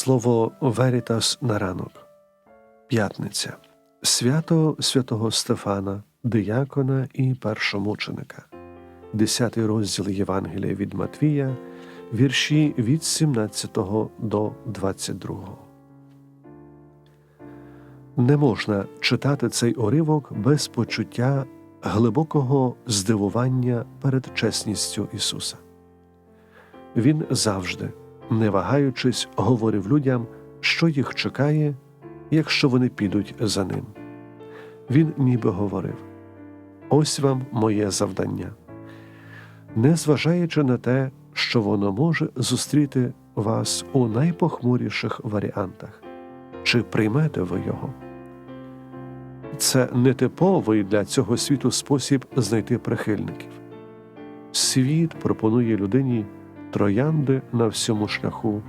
Слово Верітас на ранок. П'ятниця. Свято святого Стефана, диякона і першомученика. Десятий розділ Євангелія від Матвія, вірші від 17 до 22. Не можна читати цей уривок без почуття глибокого здивування перед чесністю Ісуса. Він завжди, не вагаючись, говорив людям, що їх чекає, якщо вони підуть за ним. Він ніби говорив: Ось вам моє завдання. Незважаючи на те, що воно може зустріти вас у найпохмуріших варіантах, чи приймете ви його? Це нетиповий для цього світу спосіб знайти прихильників. Світ пропонує людині троянди на всьому шляху,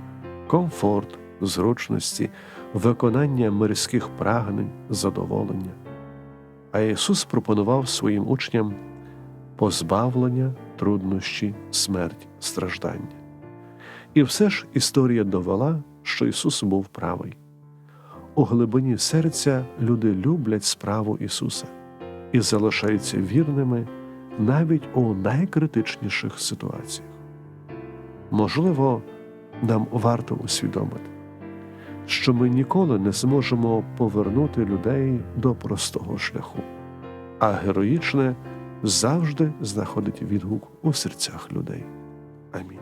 комфорт, зручності, виконання мирських прагнень, задоволення. А Ісус пропонував своїм учням позбавлення, труднощі, смерть, страждання. І все ж історія довела, що Ісус був правий. У глибині серця люди люблять справу Ісуса і залишаються вірними навіть у найкритичніших ситуаціях. Можливо, нам варто усвідомити, що ми ніколи не зможемо повернути людей до простого шляху, а героїчне завжди знаходить відгук у серцях людей. Амінь.